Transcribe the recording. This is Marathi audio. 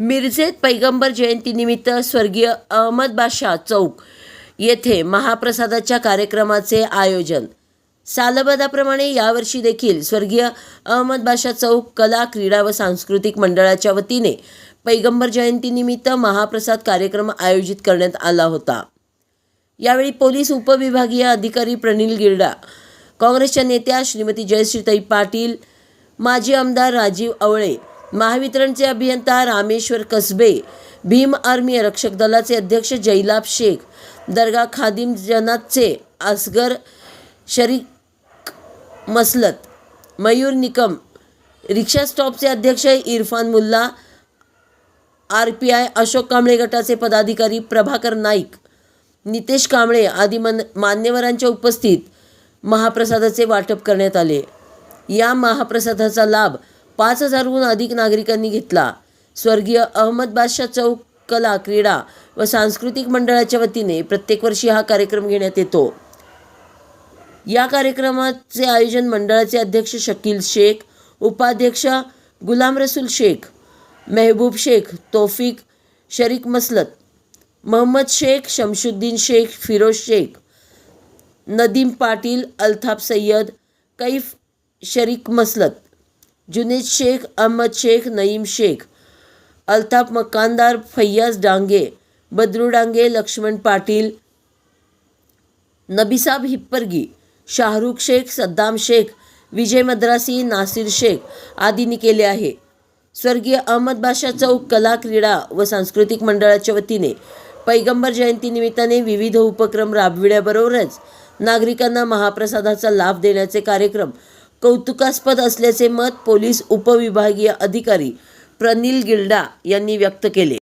मिरजेत पैगंबर जयंतीनिमित्त स्वर्गीय अहमद बादशाह चौक येथे महाप्रसादाच्या कार्यक्रमाचे आयोजन. सालबदाप्रमाणे यावर्षी देखील स्वर्गीय अहमद बादशाह चौक कला क्रीडा व सांस्कृतिक मंडळाच्या वतीने पैगंबर जयंतीनिमित्त महाप्रसाद कार्यक्रम आयोजित करण्यात आला होता. यावेळी पोलीस उपविभागीय अधिकारी प्रनिल गिरडा काँग्रेसच्या नेत्या श्रीमती जयश्रीताई पाटील माजी आमदार राजीव आवळे महावितरणचे अभियंता रामेश्वर कसबे भीम आर्मी रक्षक दलाचे अध्यक्ष जैलाब शेख दर्गा खादिम जनातचे असगर शरीक मसलत मयूर निकम रिक्षा स्टॉपचे अध्यक्ष Irfan Mulla R P I Ashok Kamble गटाचे पदाधिकारी प्रभाकर नाईक नितेश कांबळे आदी मन मान्यवरांच्या उपस्थित महाप्रसादाचे वाटप करण्यात आले. या महाप्रसादाचा लाभ पाच हजारहून अधिक नागरिकांनी घेतला. स्वर्गीय अहमद बादशाह चौक कला क्रीडा व सांस्कृतिक मंडळाच्या वतीने प्रत्येक वर्षी हा कार्यक्रम घेण्यात येतो. या कार्यक्रमाचे आयोजन मंडळाचे अध्यक्ष शकील शेख उपाध्यक्ष गुलाम रसूल शेख मेहबूब शेख तोफिक शरीक मसलत मोहम्मद शेख शमशुद्दीन शेख फिरोज शेख नदीम पाटील अल्ताफ सय्यद कैफ शरीक मसलत जुनेद शेख अहमद शेख नईम शेख अल्ताफ मकानदार फैयाज डांगे बद्रू डांगे लक्ष्मण पाटील नबीसाब हिप्परगी शाहरुख शेख सद्दाम शेख विजय मद्रासी नासिर शेख आदींनी केले आहे. स्वर्गीय अहमद बादशाह चौक कला क्रीडा व सांस्कृतिक मंडळाच्या वतीने पैगंबर जयंतीनिमित्ताने विविध उपक्रम राबविण्याबरोबरच नागरिकांना महाप्रसादाचा लाभ देण्याचे कार्यक्रम कौतुकास्पद असल्याचे मत पोलीस उपविभागीय अधिकारी प्रनिल गिल्डा यांनी व्यक्त केले.